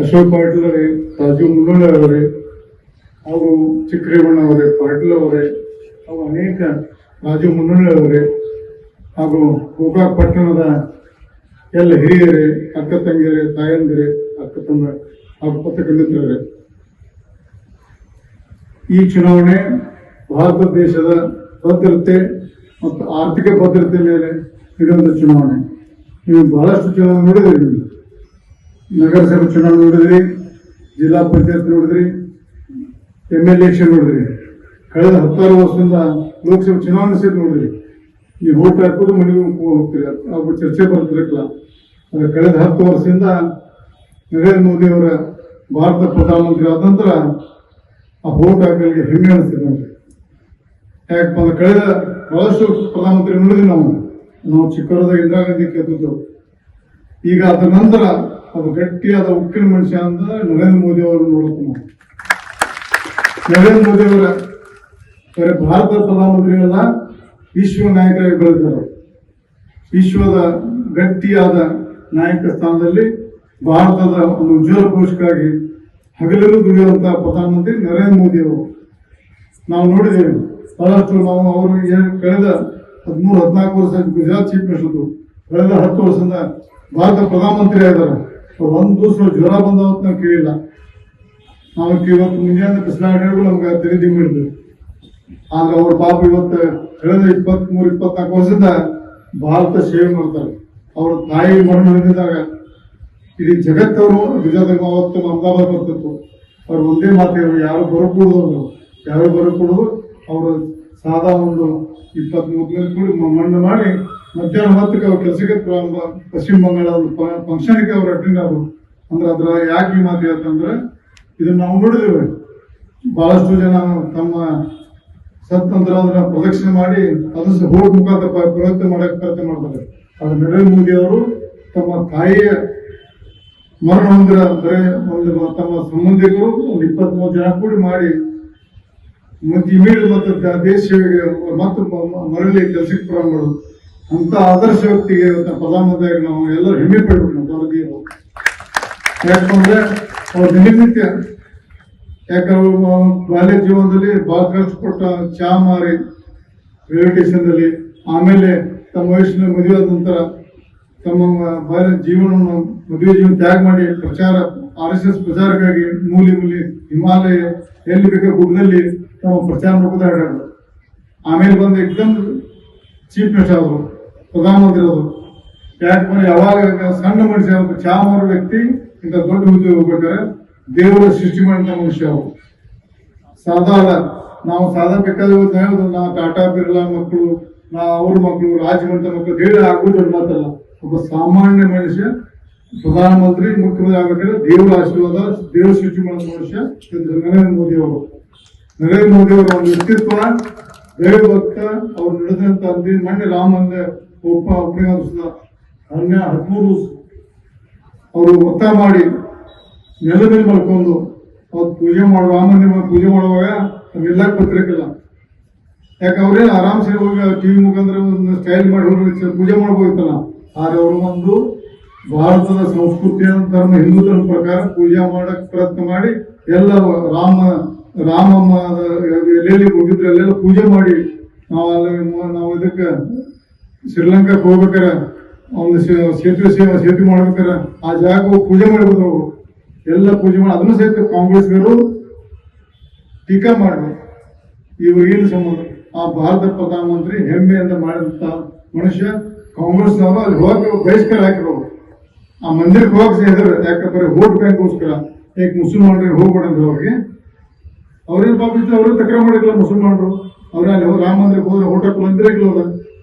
ಅಶೋಕ್ ಪಾಟೀಲ್ ಅವರೇ, ರಾಜೀವ್ ಮುನ್ನೋಳಿ ಅವರೇ ಹಾಗೂ ಚಿಕ್ಕರೇವಣ್ಣ ಅವರೇ, ಪಾಟೀಲ್ ಅವರೇ, ಹಾಗೂ ಅನೇಕ ರಾಜೀವ್ ಮುನ್ನೋಳಿ ಅವರೇ, ಹಾಗೂ ಗೋಕಾಕ್ ಪಟ್ಟಣದ ಎಲ್ಲ ಹಿರಿಯರೇ, ಅಕ್ಕ ತಂಗಿಯರೇ, ತಾಯಂದಿರೇ, ಅಕ್ಕ ತಂಗ ಹಾಗೂ ಪತ್ರಿಕೆ ಮಿತ್ರರೇ ಈ ಚುನಾವಣೆ ಭಾರತ ದೇಶದ ಭದ್ರತೆ ಮತ್ತು ಆರ್ಥಿಕ ಭದ್ರತೆ ಮೇಲೆ ನಡೆಯುವಂಥ ಚುನಾವಣೆ. ನೀವು ಬಹಳಷ್ಟು ಚುನಾವಣೆ ನೋಡಿದ್ರೆ ನಗರಸಭೆ ಚುನಾವಣೆ ನೋಡಿದ್ರಿ, ಜಿಲ್ಲಾ ಪಂಚಾಯತ್ ನೋಡಿದ್ರಿ ಎಂ ಎಲ್ ಎಲೆಕ್ಷನ್ ನೋಡಿದ್ರಿ, ಕಳೆದ ಹತ್ತಾರು ವರ್ಷದಿಂದ ಲೋಕಸಭೆ ಚುನಾವಣೆ ಸಹಿತ ನೋಡಿದ್ರಿ. ನೀವು ಓಟ್ ಹಾಕೋದು ಮನೆಗೆ ಹೋಗ್ತೀರಿ ಅವ್ರ ಚರ್ಚೆ ಬರ್ತಿರಕ್ಕಿಲ್ಲ ಕಳೆದ ಹತ್ತು ವರ್ಷದಿಂದ ನರೇಂದ್ರ ಮೋದಿ ಅವರ ಭಾರತ ಪ್ರಧಾನಮಂತ್ರಿ ಆದ ನಂತರ ಆ ಓಟ್ ಹಾಕಲಿಕ್ಕೆ ಹೆಮ್ಮೆ ಅನಿಸ್ತಿದೆ ನಮಗೆ. ಯಾಕಪ್ಪ ಅಂದ್ರೆ ಕಳೆದ ಬಹಳಷ್ಟು ಪ್ರಧಾನಮಂತ್ರಿ ನೋಡಿದ್ವಿ ನಾವು. ನಾವು ಚಿಕ್ಕವರದಾಗ ಇಂದಿರಾ ಗಾಂಧಿ ಈಗ ಅದರ ನಂತರ ಅದು ಗಟ್ಟಿಯಾದ ಉಕ್ಕಿನ ಮನುಷ್ಯ ಅಂತ ನರೇಂದ್ರ ಮೋದಿ ಅವರು ನೋಡುತ್ತೆ ನಾವು. ನರೇಂದ್ರ ಮೋದಿ ಅವರ, ಬರೀ ಭಾರತದ ಪ್ರಧಾನಮಂತ್ರಿಗಳಲ್ಲ ವಿಶ್ವ ನಾಯಕರಾಗಿ ಬೆಳೆದಿದ್ದಾರೆ ವಿಶ್ವದ ಗಟ್ಟಿಯಾದ ನಾಯಕ ಸ್ಥಾನದಲ್ಲಿ ಭಾರತದ ಒಂದು ಉಜ್ವಲ ಭವಿಷ್ಯಕ್ಕಾಗಿ ಹಗಲಿರು ದುಡಿಯುವಂತಹ ಪ್ರಧಾನಮಂತ್ರಿ ನರೇಂದ್ರ ಮೋದಿ ಅವರು. ನಾವು ನೋಡಿದ್ದೇವೆ, ಬಹಳಷ್ಟು ನಾವು ಅವರು ಏನು ಕಳೆದ ಹದಿಮೂರು, ಹದಿನಾಲ್ಕು ವರ್ಷ ಗುಜರಾತ್ ಚೀಫ್ ಮಿನಿಸ್ಟರ್, ಕಳೆದ ಹತ್ತು ವರ್ಷದಿಂದ ಭಾರತ ಪ್ರಧಾನಮಂತ್ರಿ ಆಗಿದ್ದಾರೆ ಒಂದು ದಿವಸ ಜ್ವರ ಬಂದವತ್ ನಾವು ಕೇಳಿಲ್ಲ. ನಾವು ಇವತ್ತು ಮುಂಜಾನೆ ಬಿಸಿಲಾಡಿಗಳು ನಮ್ಗೆ ತೆರೆದಿ ಮಾಡಿದ್ವಿ ಆದ್ರೆ ಅವ್ರ ಪಾಪ ಇವತ್ತು ಕಳೆದ ಇಪ್ಪತ್ಮೂರು ಇಪ್ಪತ್ನಾಲ್ಕು ವರ್ಷದಿಂದ ಭಾರತ ಸೇವೆ ಮಾಡ್ತಾರೆ. ಅವ್ರ ತಾಯಿ ಮರಣ ಹೊಂದಿದಾಗ ಇಡೀ ಜಗತ್ತವರು ಗುಜರಾತ್ ಅವತ್ತು ಅಹಮದಾಬಾದ್ ಬರ್ತಿತ್ತು. ಅವ್ರು ಒಂದೇ ಮಾತು ಹೇಳಿದ್ರು, ಯಾರು ಬರಕೂಡದು ಅವರು. ಯಾರು ಬರಕೂಡದು ಅವರು ಸಾದಾ ಒಂದು ಇಪ್ಪತ್ತ್ ಮೂರು ಕೂಡಿ ಮ- ಮಣ್ಣು ಮಾಡಿ ಮಧ್ಯಾಹ್ನ ಹೊತ್ತಿಗೆ ಅವ್ರ ಕೆಲಸಕ್ಕೆ ಪ್ರಾರಂಭ ಪಶ್ಚಿಮ ಬಂಗಾಳ ಫಂಕ್ಷನ್ಗೆ ಅವ್ರು ಅಟೆಂಡ್ ಆದ್ರು. ಅಂದ್ರೆ ಅದ್ರ ಯಾಕೆ ಈ ಮಾತು ಹೇಳ್ತಂದ್ರೆ ಇದನ್ನ ನಾವು ನೋಡಿದೇವೆ. ಬಹಳಷ್ಟು ಜನ ತಮ್ಮ ಸತ್ತಂತರ ಅದನ್ನ ಪ್ರದಕ್ಷಿಣೆ ಮಾಡಿ ಅದನ್ನು ಹೋಗ್ ಮುಖಾಂತರ ಪ್ರಯತ್ನ ಮಾಡಕ್ಕೆ ಪ್ರಯತ್ನ ಮಾಡ್ತಾರೆ. ಆದ್ರೆ ನರೇಂದ್ರ ಮೋದಿ ಅವರು ತಮ್ಮ ತಾಯಿಯ ಮರಣ ಹೊಂದಿರ ಅಂದ್ರೆ ಒಂದು ತಮ್ಮ ಸಂಬಂಧಿಕರು ಒಂದು ಇಪ್ಪತ್ಮೂರು ಜನ ಕೂಡಿ ಮಾಡಿ ಮತ್ತೆ ಇಮೇಲ್ ಮತ್ತು ದೇಶ ಮತ್ತು ಮರಳಿ ಕೆಲಸಕ್ಕೆ ಪ್ರಾರಂಭ ಮಾಡೋದು ಅಂತ ಆದರ್ಶ ವ್ಯಕ್ತಿಗೆ ಇವತ್ತು ಪ್ರಧಾನಮಂತ್ರಿಯಾಗಿ ನಾವು ಎಲ್ಲರೂ ಹೆಮ್ಮೆ ಪಡ್ಬೇಕು ನಾವು ಭಾರತೀಯರು ಯಾಕಂದ್ರೆ ಅವ್ರ ದಿನನಿತ್ಯ, ಯಾಕಂದ್ರೆ ಬಾಲ್ಯ ಜೀವನದಲ್ಲಿ ಬಹಳ ಕಷ್ಟಪಟ್ಟ ಚಾ ಮಾರಿ ರೈಲ್ವೆ ಸ್ಟೇಷನ್ದಲ್ಲಿ ಆಮೇಲೆ ತಮ್ಮ ವಯಸ್ಸಿನ ಮದುವೆ ಆದ ನಂತರ ತಮ್ಮ ಬಾಲ್ಯ ಜೀವನವನ್ನು, ಮದುವೆ ಜೀವನ ತ್ಯಾಗ ಮಾಡಿ ಪ್ರಚಾರ, ಆರ್ ಎಸ್ ಎಸ್ ಪ್ರಚಾರಕ್ಕಾಗಿ ಮೂಲಿ ಮೂಲಿ ಹಿಮಾಲಯ ಎಲ್ಲಿ ಬೇಕೋ ಗುಡ್ಡದಲ್ಲಿ ತಮ್ಮ ಪ್ರಚಾರ ಮಾಡ್ಕೋತಾ ಆಮೇಲೆ ಬಂದು ಎಕ್ದಮ್ ಚೀಫ್ ಮಿನಿಸ್ಟರ್ ಆದರು. ಪ್ರಧಾನಮಂತ್ರಿ ಆದರು ಯಾಕಂದ್ರೆ ಯಾವಾಗ ಸಣ್ಣ ಮನುಷ್ಯ ಚಾಮರ ವ್ಯಕ್ತಿ, ಇಂಥ ದೊಡ್ಡ ಹುದ್ದೆ ಹೋಗ್ಬೇಕಾದ್ರೆ ದೇವರ ಸೃಷ್ಟಿ ಮಾಡಿದ ಮನುಷ್ಯ ಅವರು. ಸಾದಾ ಅಲ್ಲ ನಾವು ಸಾದಾ ಬೇಕಾದ್ರೆ ನಾ ಟಾಟಾ ಬಿರ್ಲಾ ಮಕ್ಕಳು, ನಾ ಅವ್ರ ಮಕ್ಕಳು ರಾಜಮಂತ್ರ ಮಕ್ಕಳು ಹೇಳಿ ಆಗೋದು ದೊಡ್ಡ ಮಾತಲ್ಲ. ಒಬ್ಬ ಸಾಮಾನ್ಯ ಮನುಷ್ಯ, ಪ್ರಧಾನಮಂತ್ರಿ, ಮುಖ್ಯಮಂತ್ರಿ ಆಗಬೇಕಾದ್ರೆ ದೇವರ ಆಶೀರ್ವಾದ, ದೇವರು ಸೃಷ್ಟಿ ಮಾಡಿದ ಮನುಷ್ಯ ನರೇಂದ್ರ ಮೋದಿ ಅವರು. ನರೇಂದ್ರ ಮೋದಿ ಅವರ ಒಂದು ವ್ಯಕ್ತಿತ್ವ, ದೈವಭಕ್ತ, ಅವ್ರು ನಡೆದಂತ ಮೊನ್ನೆ ರಾಮ ಮಂದಿರ ಒಪ್ಪ ಅನ್ಯ ಹದಿಮೂರು ಅವರು ಒತ್ತಾಯ ಮಾಡಿ ನೆಲದಲ್ಲಿ ಮಲ್ಕೊಂಡು ಅವ್ರು ಪೂಜೆ ಮಾಡುವ ಮಂದಿರ ಪೂಜೆ ಮಾಡುವಾಗ ನಮ್ಗೆಲ್ಲ ಬರ್ತಿರಕ್ಕಿಲ್ಲ ಯಾಕೆ ಅವ್ರೇ ಆರಾಮ್ಸೆ ಹೋಗಿ ಟಿವಿ ಮುಖಾಂತರ ಒಂದು ಸ್ಟೈಲ್ ಮಾಡಿ ಹೋಗಿ ಪೂಜೆ ಮಾಡ್ಬೋದಿತ್ತಲ್ಲ? ಆದ್ರೆ ಅವರು ಒಂದು ಭಾರತದ ಸಂಸ್ಕೃತಿಯ ಧರ್ಮ, ಹಿಂದೂ ಧರ್ಮ ಪ್ರಕಾರ ಪೂಜೆ ಮಾಡಕ್ ಪ್ರಯತ್ನ ಮಾಡಿ ಎಲ್ಲ ರಾಮ ರಾಮಮ್ಮ ಎಲ್ಲೆಲ್ಲಿ ಹೋಗಿದ್ರೆ ಅಲ್ಲೆಲ್ಲ ಪೂಜೆ ಮಾಡಿ ನಾವು ಅಲ್ಲಿ ನಾವು ಇದಕ್ಕೆ ಶ್ರೀಲಂಕಾಕ್ಕೆ ಹೋಗ್ಬೇಕಾರೆ ಒಂದು ಸೇತುವೆ ಸೇವಾ ಸೇತುವೆ ಮಾಡ್ಬೇಕಾರೆ ಆ ಜಾಗ ಹೋಗಿ ಪೂಜೆ ಮಾಡ್ಬೋದು ಅವರು ಎಲ್ಲ ಪೂಜೆ ಮಾಡಿ ಅದನ್ನು ಸಹಿತ ಕಾಂಗ್ರೆಸ್ಗರು ಟೀಕಾ ಮಾಡಬೇಕು. ಇವಾಗ ಏನು ಸಂಬಂಧ. ಆ ಭಾರತ ಪ್ರಧಾನಮಂತ್ರಿ ಹೆಮ್ಮೆಯಿಂದ ಮಾಡಿದಂತ ಮನುಷ್ಯ ಕಾಂಗ್ರೆಸ್ನವರು ಅಲ್ಲಿ ಹೋಗಕ್ಕೆ ಬಹಿಷ್ಕಾರ ಹಾಕಿರೋ ಆ ಮಂದಿರಕ್ಕೆ ಹೋಗಿ ಹೆದರು ಯಾಕಂದ್ರೆ ವೋಟ್ ಬ್ಯಾಂಕ್ಗೋಸ್ಕರ. ಯಾಕೆ ಮುಸಲ್ಮಾನರಿಗೆ ಹೋಗ್ಬೇಡಂದ್ರೆ ಅವ್ರಿಗೆ. ಅವ್ರೇನು ಪಾಪ ಅವರು ತಕ್ರ ಮಾಡಿಲ್ಲ ಮುಸಲ್ಮಾನರು. ಅವ್ರ ಅಲ್ಲಿ ಹೋಗಿ ರಾಮ ಮಂದಿರಕ್ಕೆ ಹೋದ್ರೆ ಊಟಕ್ಕೆ ಮಂದಿರಕ್ಕೆ ಹೋದ